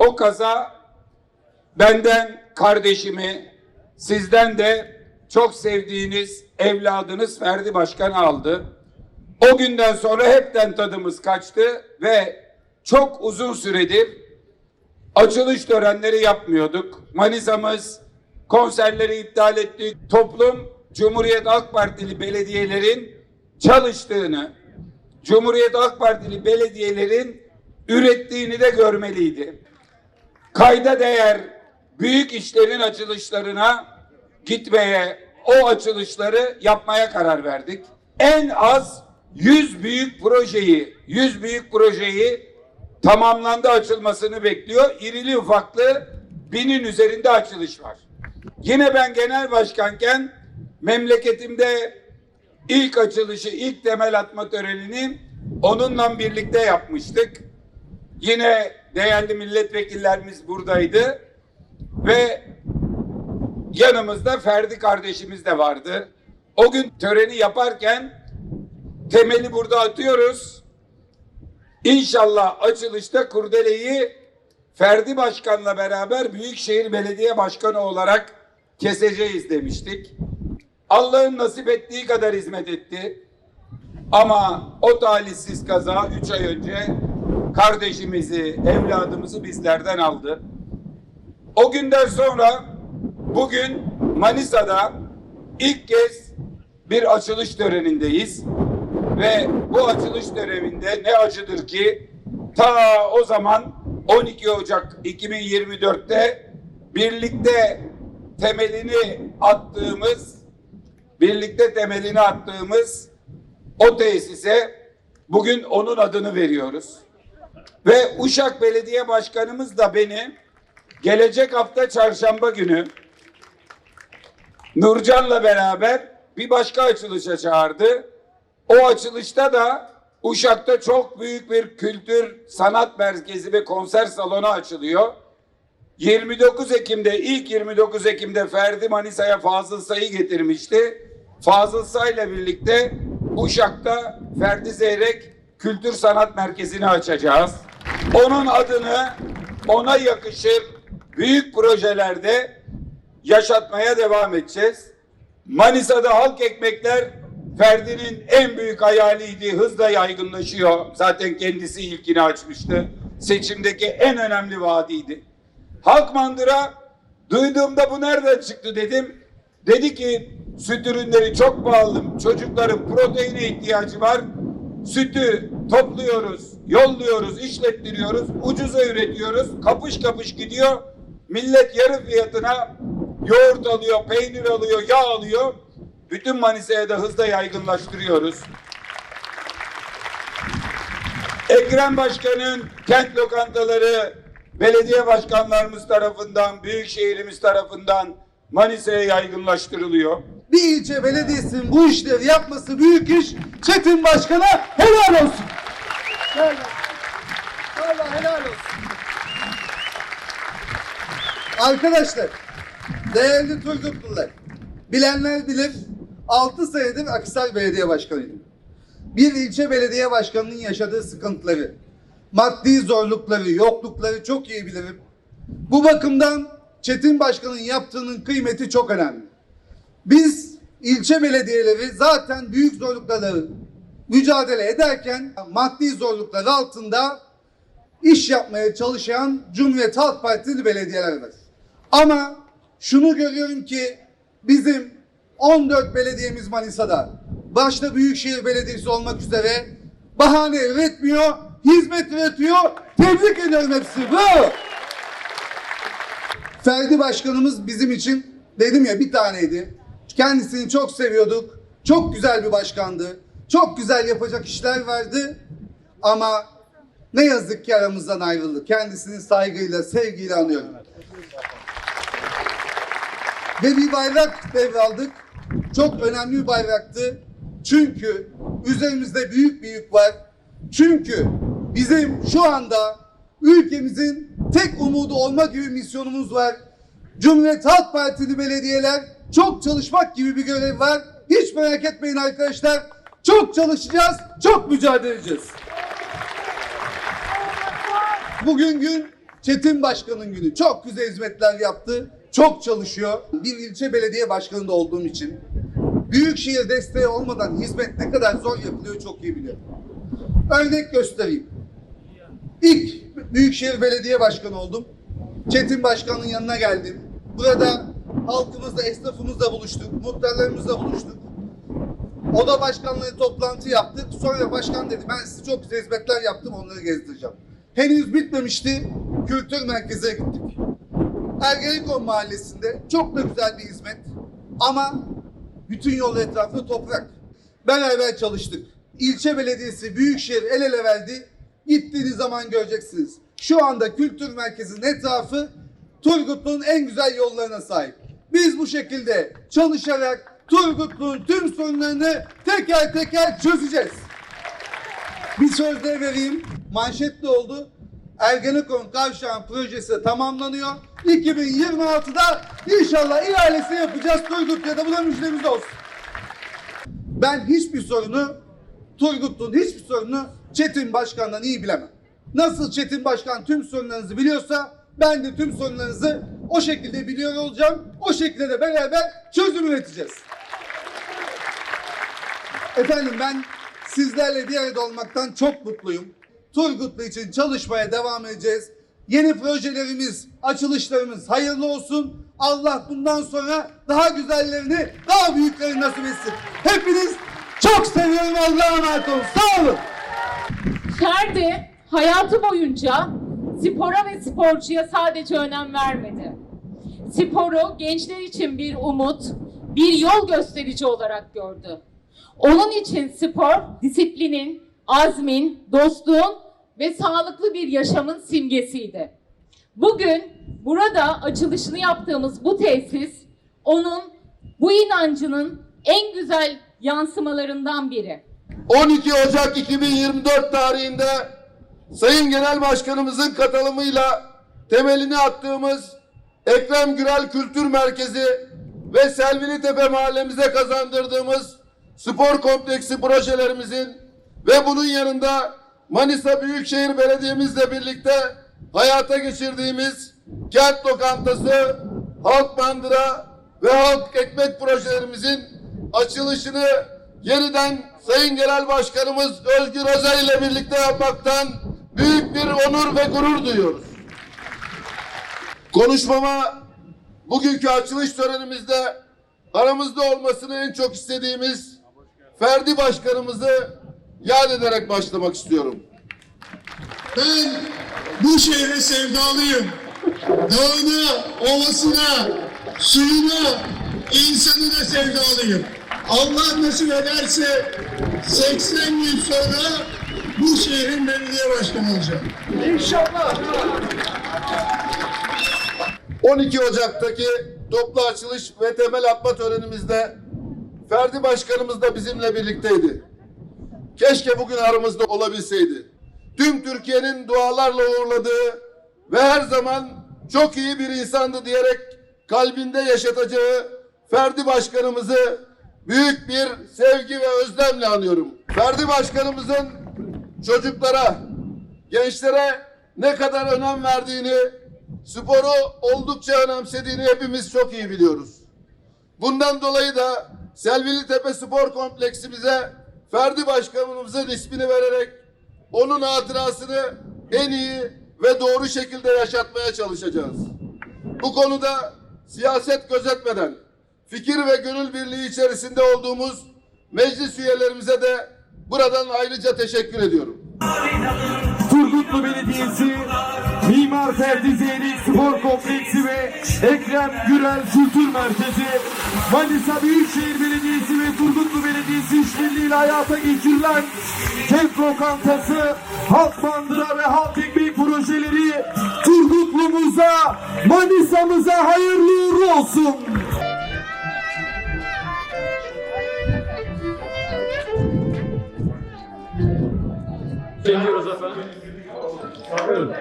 O kaza benden kardeşimi, sizden de çok sevdiğiniz evladınız Ferdi Başkan aldı. O günden sonra hepten tadımız kaçtı ve çok uzun süredir açılış törenleri yapmıyorduk. Manisa'mız konserleri iptal ettik. Toplum Cumhuriyet Halk Partili belediyelerin çalıştığını, Cumhuriyet Halk Partili belediyelerin ürettiğini de görmeliydi. Kayda değer büyük işlerin açılışlarına gitmeye, o açılışları yapmaya karar verdik. En az 100 büyük projeyi, 100 büyük projeyi tamamlandı açılmasını bekliyor. İrili ufaklı binin üzerinde açılış var. Yine ben genel başkanken memleketimde ilk açılışı, ilk temel atma törenini onunla birlikte yapmıştık. Yine değerli milletvekillerimiz buradaydı ve yanımızda Ferdi kardeşimiz de vardı. O gün töreni yaparken temeli burada atıyoruz. İnşallah açılışta kurdeleyi Ferdi Başkan'la beraber Büyükşehir Belediye Başkanı olarak keseceğiz demiştik. Allah'ın nasip ettiği kadar hizmet etti. Ama o talihsiz kaza üç ay önce kardeşimizi, evladımızı bizlerden aldı. O günden sonra bugün Manisa'da ilk kez bir açılış törenindeyiz. Ve bu açılış töreninde ne acıdır ki ta o zaman 12 Ocak 2024'te birlikte temelini attığımız birlikte temelini attığımız o tesise bugün onun adını veriyoruz. Ve Uşak Belediye Başkanımız da beni gelecek hafta çarşamba günü Nurcan'la beraber bir başka açılışa çağırdı. O açılışta da Uşak'ta çok büyük bir kültür sanat merkezi ve konser salonu açılıyor. 29 Ekim'de ilk 29 Ekim'de Ferdi Manisa'ya Fazıl Say'ı getirmişti. Fazıl Say'la birlikte Uşak'ta Ferdi Zeyrek Kültür Sanat Merkezi'ni açacağız. Onun adını ona yakışır büyük projelerde yaşatmaya devam edeceğiz. Manisa'da halk ekmekler Ferdi'nin en büyük hayaliydi. Hızla yaygınlaşıyor. Zaten kendisi ilkini açmıştı. Seçimdeki en önemli vaadiydi. Halk mandıra duyduğumda bu nereden çıktı dedim. Dedi ki süt ürünleri çok pahalı. Çocukların proteine ihtiyacı var. Sütü topluyoruz, yolluyoruz, işlettiriyoruz, ucuza üretiyoruz. Kapış kapış gidiyor. Millet yarı fiyatına yoğurt alıyor, peynir alıyor, yağ alıyor. Bütün Manisa'ya da hızla yaygınlaştırıyoruz. Ekrem Başkan'ın kent lokantaları belediye başkanlarımız tarafından, büyükşehirimiz tarafından Manisa'ya yaygınlaştırılıyor. Bir ilçe belediyesinin bu işleri yapması büyük iş. Çetin Başkan'a helal olsun. Helal. Vallahi helal olsun. Arkadaşlar, değerli Turgutlular, bilenler bilir, 6 senedir Akhisar Belediye Başkanıydım. Bir ilçe belediye başkanının yaşadığı sıkıntıları, maddi zorlukları, yoklukları çok iyi bilirim. Bu bakımdan Çetin Başkan'ın yaptığının kıymeti çok önemli. Biz ilçe belediyeleri zaten büyük zorlukları mücadele ederken maddi zorluklar altında iş yapmaya çalışan Cumhuriyet Halk Partili belediyeler var. Ama şunu görüyorum ki bizim 14 belediyemiz Manisa'da başta Büyükşehir Belediyesi olmak üzere bahane üretmiyor, hizmet üretiyor. Tebrik ediyorum hepsini. Bravo. Ferdi Başkanımız bizim için dedim ya bir taneydi. Kendisini çok seviyorduk. Çok güzel bir başkandı. Çok güzel yapacak işler vardı. Ama ne yazık ki aramızdan ayrıldı. Kendisini saygıyla, sevgiyle anıyorum. Ve bir bayrak devraldık. Çok önemli bir bayraktı. Çünkü üzerimizde büyük bir yük var. Çünkü bizim şu anda ülkemizin tek umudu olma gibi misyonumuz var. Cumhuriyet Halk Partili belediyeler çok çalışmak gibi bir görev var. Hiç merak etmeyin arkadaşlar. Çok çalışacağız, çok mücadele edeceğiz. Bugün gün Çetin Başkan'ın günü. Çok güzel hizmetler yaptı. Çok çalışıyor. Bir ilçe belediye başkanı da olduğum için Büyükşehir desteği olmadan hizmet ne kadar zor yapılıyor çok iyi biliyorum. Örnek göstereyim. İlk Büyükşehir Belediye Başkanı oldum. Çetin Başkan'ın yanına geldim. Burada halkımızla, esnafımızla buluştuk. Muhtarlarımızla buluştuk. Oda başkanlığı toplantı yaptık. Sonra başkan dedi ben size çok güzel hizmetler yaptım onları gezdireceğim. Henüz bitmemişti. Kültür merkezine gittik. Ergenekon mahallesinde çok da güzel bir hizmet. Ama bütün yol etrafı toprak. Beraber çalıştık. İlçe belediyesi, büyükşehir el ele verdi. Gittiğiniz zaman göreceksiniz. Şu anda kültür merkezinin etrafı Turgutlu'nun en güzel yollarına sahip. Biz bu şekilde çalışarak Turgutlu'nun tüm sorunlarını teker teker çözeceğiz. Bir söz de vereyim. Manşet de oldu. Ergenekon Kavşağın projesi tamamlanıyor. 2026'da inşallah ihalesi yapacağız Turgutlu'ya buna müjdemiz olsun. Ben hiçbir sorunu Turgutlu'nun hiçbir sorunu Çetin Başkan'dan iyi bilemem. Nasıl Çetin Başkan tüm sorunlarınızı biliyorsa ben de tüm sorunlarınızı o şekilde biliyor olacağım. O şekilde de beraber çözüm üreteceğiz. Efendim ben sizlerle bir arada olmaktan çok mutluyum. Turgutlu için çalışmaya devam edeceğiz. Yeni projelerimiz, açılışlarımız hayırlı olsun. Allah bundan sonra daha güzellerini, daha büyüklerini nasip etsin. Hepiniz çok seviyorum. Allah'a emanet olun. Sağ olun. Ferdi hayatı boyunca spora ve sporcuya sadece önem vermedi. Sporu gençler için bir umut, bir yol gösterici olarak gördü. Onun için spor disiplinin, azmin, dostluğun ve sağlıklı bir yaşamın simgesiydi. Bugün burada açılışını yaptığımız bu tesis onun bu inancının en güzel yansımalarından biri. 12 Ocak 2024 tarihinde Sayın Genel Başkanımızın katılımıyla temelini attığımız Ekrem Gürel Kültür Merkezi ve Selvili Tepe mahallemize kazandırdığımız spor kompleksi projelerimizin ve bunun yanında Manisa Büyükşehir Belediye'mizle birlikte hayata geçirdiğimiz kent lokantası, halk bandıra ve halk ekmek projelerimizin açılışını yeniden Sayın Genel Başkanımız Özgür Özel ile birlikte yapmaktan büyük bir onur ve gurur duyuyoruz. Konuşmama bugünkü açılış törenimizde aramızda olmasını en çok istediğimiz Ferdi Başkanımızı yad ederek başlamak istiyorum. Ben bu şehre sevdalıyım. Dağına, ovasına, suyuna, insanına sevdalıyım. Allah nasip ederse 80 yıl sonra bu şehrin belediye başkanı olacağım. 12 Ocak'taki toplu açılış ve temel atma törenimizde Ferdi Başkanımız da bizimle birlikteydi. Keşke bugün aramızda olabilseydi. Tüm Türkiye'nin dualarla uğurladığı ve her zaman çok iyi bir insandı diyerek kalbinde yaşatacağı Ferdi Başkanımızı büyük bir sevgi ve özlemle anıyorum. Ferdi Başkanımızın çocuklara, gençlere ne kadar önem verdiğini, sporu oldukça önemsediğini hepimiz çok iyi biliyoruz. Bundan dolayı da Selvili Tepe Spor Kompleksimize Ferdi Başkanımızın ismini vererek onun hatırasını en iyi ve doğru şekilde yaşatmaya çalışacağız. Bu konuda siyaset gözetmeden fikir ve gönül birliği içerisinde olduğumuz meclis üyelerimize de buradan ayrıca teşekkür ediyorum. Turgutlu Belediyesi, Mimar Ferdi Zeylik Spor Kompleksi ve Ekrem Gürel Kültür Merkezi, Manisa Büyükşehir Belediyesi ve Turgutlu Belediyesi işbirliğiyle hayata geçirilen kent lokantası, halk bandıra ve halk ekmeği projeleri Turgutlu'muza, Manisa'mıza hayırlı uğurlu olsun. Bekliyoruz efendim. Buyurun.